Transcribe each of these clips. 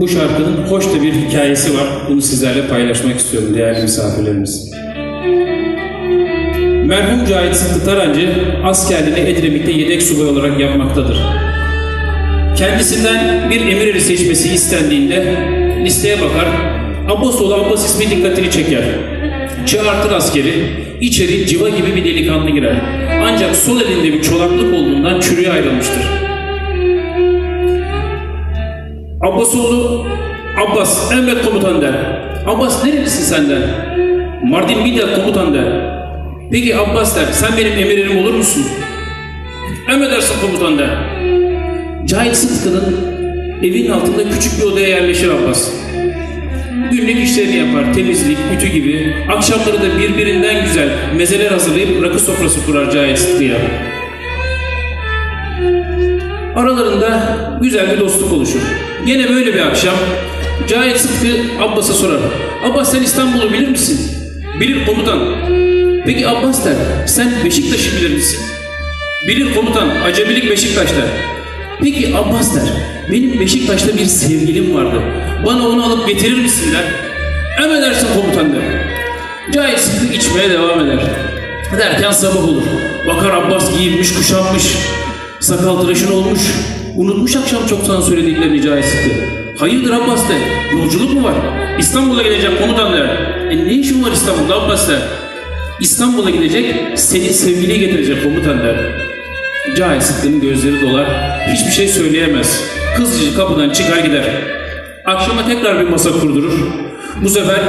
Bu şarkının hoş da bir hikayesi var. Bunu sizlerle paylaşmak istiyorum değerli misafirlerimiz. Merhum Cahit Sıtkı Tarancı askerliğini Edremit'te yedek subay olarak yapmaktadır. Kendisinden bir emir eri seçmesi istendiğinde listeye bakar, Abbas Abbas ismi dikkatini çeker. Çağırtır askeri, içeri civa gibi bir delikanlı girer. Ancak sol elinde bir çolaklık olduğundan çürüye ayrılmıştır. Abbasoğlu Abbas emret komutan der. Abbas nerelisin sen der. Mardin Midyat komutan der. Peki Abbas der sen benim emirim olur musun? Emredersin komutan der. Cahit Sıtkı'nın evinin altında küçük bir odaya yerleşir Abbas. Günlük işlerini yapar, temizlik, ütü gibi. Akşamları da birbirinden güzel mezeler hazırlayıp rakı sofrası kurar Cahit Sıtkı'ya. Aralarında güzel bir dostluk oluşur. Yine böyle bir akşam Cahit Sıtkı Abbas'a sorar. Abbas sen İstanbul'u bilir misin? Bilir komutan. Peki Abbas der, sen Beşiktaş'ı bilir misin? Bilir komutan, acemilik Beşiktaş'ta. Peki Abbas der, benim Beşiktaş'ta bir sevgilim vardı. Bana onu alıp getirir misin der. Emredersin komutan der. Cahit Sıtkı içmeye devam eder. Derken sabah olur. Bakar Abbas giyinmiş, kuşanmış. Sakal tıraşın olmuş. Unutmuş akşam çoktan söylediklerini Cahit Sıtkı. Hayırdır Abbas der. Yolculuk mu var? İstanbul'a gideceğim komutan der. E ne işin var İstanbul'da Abbas der. İstanbul'a gidecek, senin sevgiliyi getirecek komutan der. Sıtkı'nın gözleri dolar, hiçbir şey söyleyemez. Hızlıca kapıdan çıkar gider. Akşama tekrar bir masa kurdurur. Bu sefer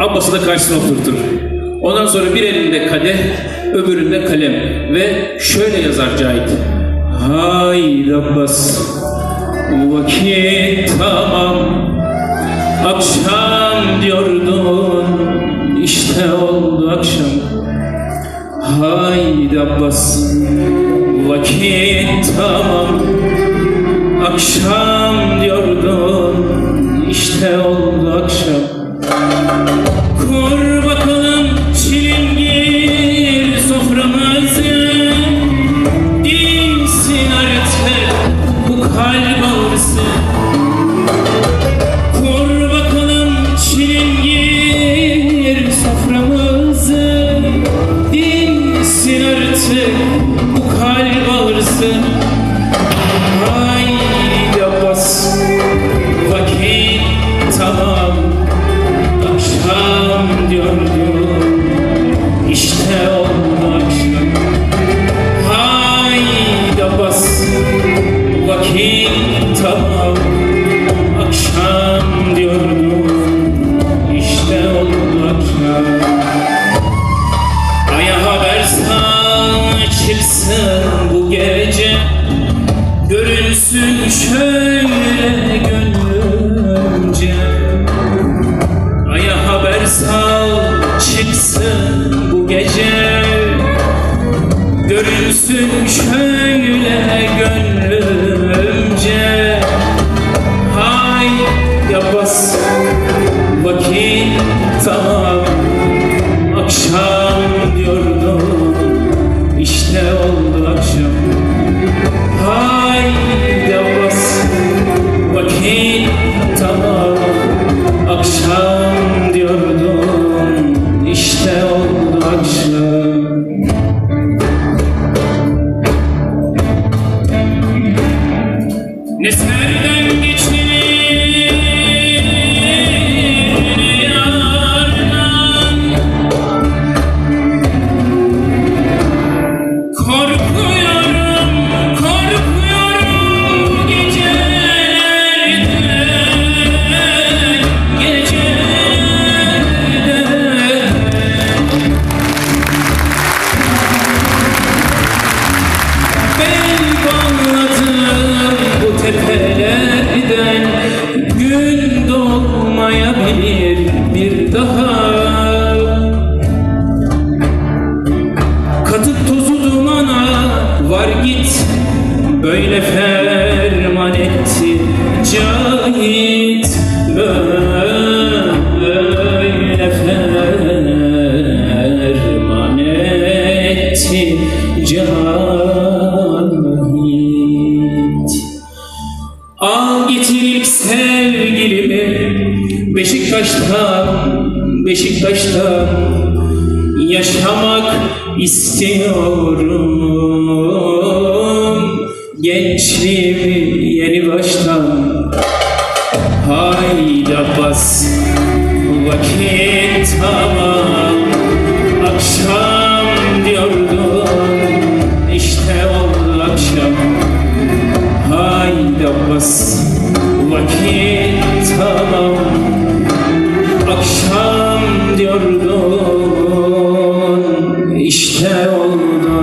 Abbas'ı da karşısına oturtur. Ondan sonra bir elinde kadeh, öbüründe kalem ve şöyle yazar Cahit. Haydi Abbas, vakit tamam, akşam diyordun, işte oldu akşam. Haydi Abbas, vakit tamam, akşam diyordun, işte oldu akşam. Kur kalp ağrısı çilingir soframızı Dinsin artık bu kalp ağrısı Haydi Abbas vakit tamam Akşam diyordum çıksın bu gece Görünsün şöyle gönlümce. Aya haber sal çıksın bu gece. Görünsün şöyle gönlümce. Hay Abbas vakit tamam Nesmerda Böyle ferman etti Cahit Böyle ferman etti Cahit. Al getir ilk sevgilimi Beşiktaş'tan Beşiktaş'tan Yaşamak istiyorum Gençliğimi yeni baştan. Haydi Abbas Vakit tamam Akşam diyordun İşte oldu akşam. Haydi Abbas Vakit tamam Akşam diyordun İşte oldu